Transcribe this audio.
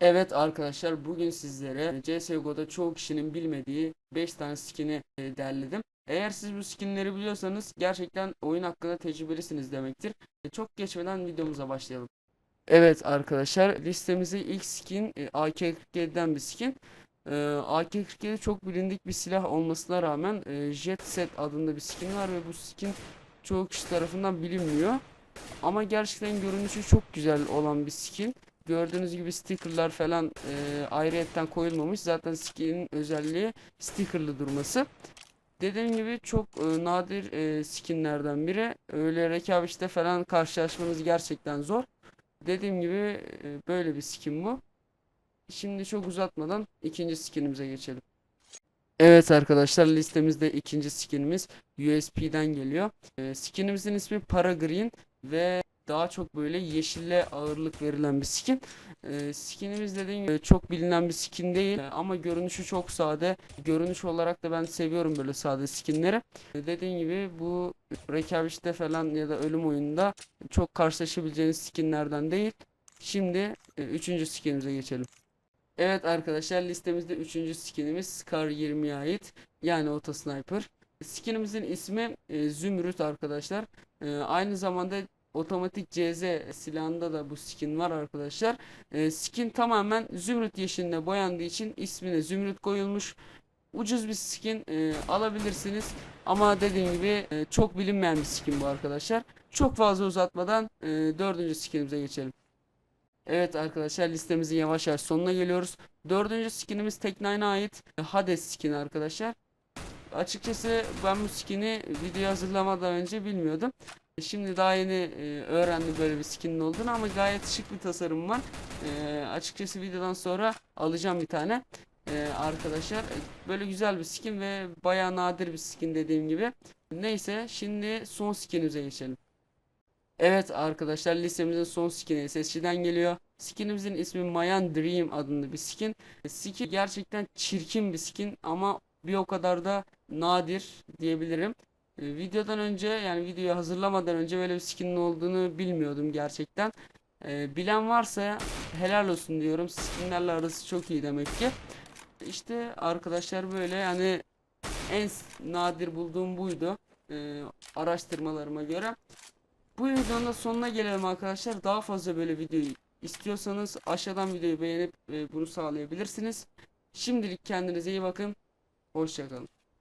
Evet arkadaşlar bugün sizlere CSGO'da çoğu kişinin bilmediği 5 tane skin'i e, derledim. Eğer siz bu skinleri biliyorsanız gerçekten oyun hakkında tecrübelisiniz demektir. E, Çok geçmeden videomuza başlayalım. Evet arkadaşlar listemize ilk skin e, AK-47'den bir skin. E, AK-47 çok bilindik bir silah olmasına rağmen Jet Set adında bir skin var ve bu skin çoğu kişi tarafından bilinmiyor. Ama gerçekten görünüşü çok güzel olan bir skin. Gördüğünüz gibi stickerlar falan e, ayrıyetten koyulmamış. Zaten skin'in özelliği stickerlı durması. Dediğim gibi çok e, nadir e, skinlerden biri. Öyle rekabette falan karşılaşmanız gerçekten zor. Dediğim gibi e, böyle bir skin bu. Şimdi çok uzatmadan ikinci skinimize geçelim. Evet arkadaşlar listemizde ikinci skinimiz USP'den geliyor. E, skinimizin ismi Para Green ve daha çok böyle yeşille ağırlık verilen bir skin. Ee, skinimiz dediğim gibi çok bilinen bir skin değil Ee, ama görünüşü çok sade. Görünüş olarak da ben seviyorum böyle sade skinleri. Ee, dediğim gibi bu rekabette falan ya da ölüm oyununda çok karşılaşabileceğiniz skinlerden değil. Şimdi e, üçüncü skinimize geçelim. Evet arkadaşlar listemizde üçüncü skinimiz Scar 20'ye ait. Yani Auto Sniper. Skinimizin ismi e, Zümrüt arkadaşlar. E, aynı zamanda otomatik CZ silahında da bu skin var arkadaşlar. E, skin tamamen zümrüt yeşiline boyandığı için ismine zümrüt koyulmuş. Ucuz bir skin e, alabilirsiniz. Ama dediğim gibi e, çok bilinmeyen bir skin bu arkadaşlar. Çok fazla uzatmadan e, dördüncü skinimize geçelim. Evet arkadaşlar listemizin yavaş yavaş sonuna geliyoruz. Dördüncü skinimiz Tek9'a ait e, Hades skin arkadaşlar. Açıkçası ben bu skin'i video hazırlamadan önce bilmiyordum. Şimdi daha yeni e, öğrendim böyle bir skinin olduğunu ama gayet şık bir tasarım var. E, açıkçası videodan sonra alacağım bir tane. E, arkadaşlar e, böyle güzel bir skin ve bayağı nadir bir skin dediğim gibi. Neyse şimdi son skinimize geçelim. Evet arkadaşlar listemizin son skini SSG'den geliyor. Skinimizin ismi Mayan Dream adında bir skin. Skin gerçekten çirkin bir skin ama bir o kadar da nadir diyebilirim. E, Videodan önce yani videoyu hazırlamadan önce böyle bir skinin olduğunu bilmiyordum gerçekten. E, bilen varsa helal olsun diyorum. Skinlerle arası çok iyi demek ki. İşte arkadaşlar böyle yani en nadir bulduğum buydu. E, araştırmalarıma göre. Bu videonun da sonuna gelelim arkadaşlar. Daha fazla böyle video istiyorsanız aşağıdan videoyu beğenip e, bunu sağlayabilirsiniz. Şimdilik kendinize iyi bakın. Hoşçakalın.